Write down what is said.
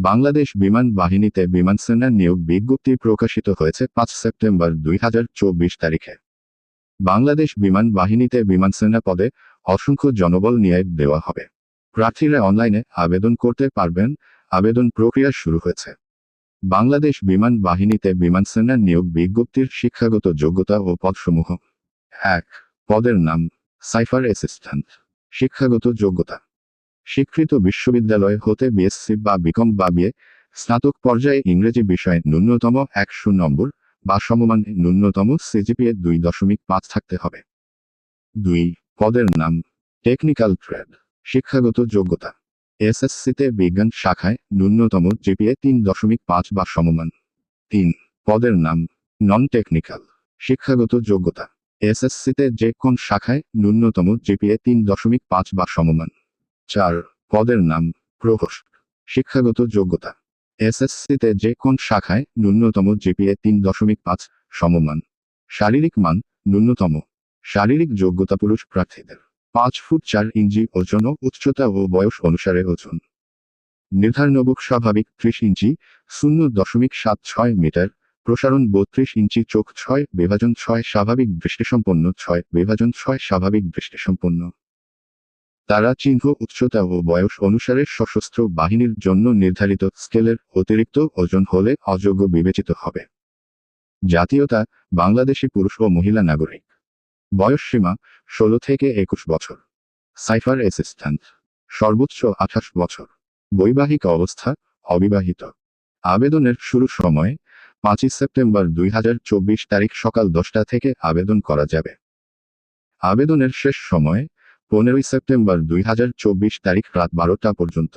বাংলাদেশ বিমান বাহিনীতে বিমান সেনার নিয়োগ বিজ্ঞপ্তি প্রকাশিত হয়েছে পাঁচ সেপ্টেম্বর দুই হাজার চব্বিশ তারিখে। বাংলাদেশ বিমান বাহিনীতে বিমান সেনা পদে অসংখ্য জনবল নিয়োগ দেওয়া হবে। প্রার্থীরা অনলাইনে আবেদন করতে পারবেন। আবেদন প্রক্রিয়া শুরু হয়েছে। বাংলাদেশ বিমান বাহিনীতে বিমান সেনার নিয়োগ বিজ্ঞপ্তির শিক্ষাগত যোগ্যতা ও পদসমূহ এক। পদের নাম সাইফার অ্যাসিস্ট্যান্ট। শিক্ষাগত যোগ্যতা স্বীকৃত বিশ্ববিদ্যালয় হতে বিএসসি বা বিকম বা বিএ স্নাতক পর্যায়ে ইংরেজি বিষয়ে ন্যূনতম একশো নম্বর বা সমমান ন্যূনতম সিজিপিএ দুই দশমিক পাঁচ থাকতে হবে। দুই, পদের নাম, টেকনিক্যাল ট্রেড, শিক্ষাগত যোগ্যতা। এসএসসিতে বিজ্ঞান শাখায় ন্যূনতম জিপিএ তিন দশমিক পাঁচ বা সমমান। তিন, পদের নাম নন টেকনিক্যাল শিক্ষাগত যোগ্যতা। এসএসসিতে যে কোন শাখায় ন্যূনতম জিপিএ তিন দশমিক পাঁচ বা সমমান। চার, পদের নাম প্রভোস্ট শিক্ষাগত যোগ্যতা। এসএসসিতে যে কোন শাখায় ন্যূনতম জিপিএ তিন দশমিক পাঁচ সমমান। শারীরিক মান, ন্যূনতম। শারীরিক যোগ্যতা পুরুষ প্রার্থীদের। পাঁচ ফুট চার ইঞ্চি ওজন ও উচ্চতা ও বয়স অনুসারে ওজন। নির্ধারণবুক স্বাভাবিক ত্রিশ ইঞ্চি, শূন্য দশমিক সাত ছয় মিটার। প্রসারণ বত্রিশ ইঞ্চি চোখ ছয়, বিভাজন ছয় স্বাভাবিক দৃষ্টিসম্পন্ন ছয়, বিভাজন ছয় স্বাভাবিক দৃষ্টিসম্পন্ন। তারা চিহ্ন, উচ্চতা ও বয়স অনুসারে সশস্ত্র বাহিনীর জন্য নির্ধারিত স্কেলের অতিরিক্ত ওজন হলে অযোগ্য বিবেচিত হবে। জাতীয়তা, বাংলাদেশি পুরুষ ও মহিলা নাগরিক। বয়স সীমা, ষোলো থেকে একুশ বছর। সাইফার অ্যাসিস্ট্যান্ট সর্বোচ্চ আঠাশ বছর। বৈবাহিক অবস্থা, অবিবাহিত। আবেদনের শুরু সময়, পাঁচই সেপ্টেম্বর দুই হাজার চব্বিশ তারিখ সকাল দশটা থেকে আবেদন করা যাবে। আবেদনের শেষ সময় পনেরোই সেপ্টেম্বর দুই হাজার চব্বিশ তারিখ রাত বারোটা পর্যন্ত।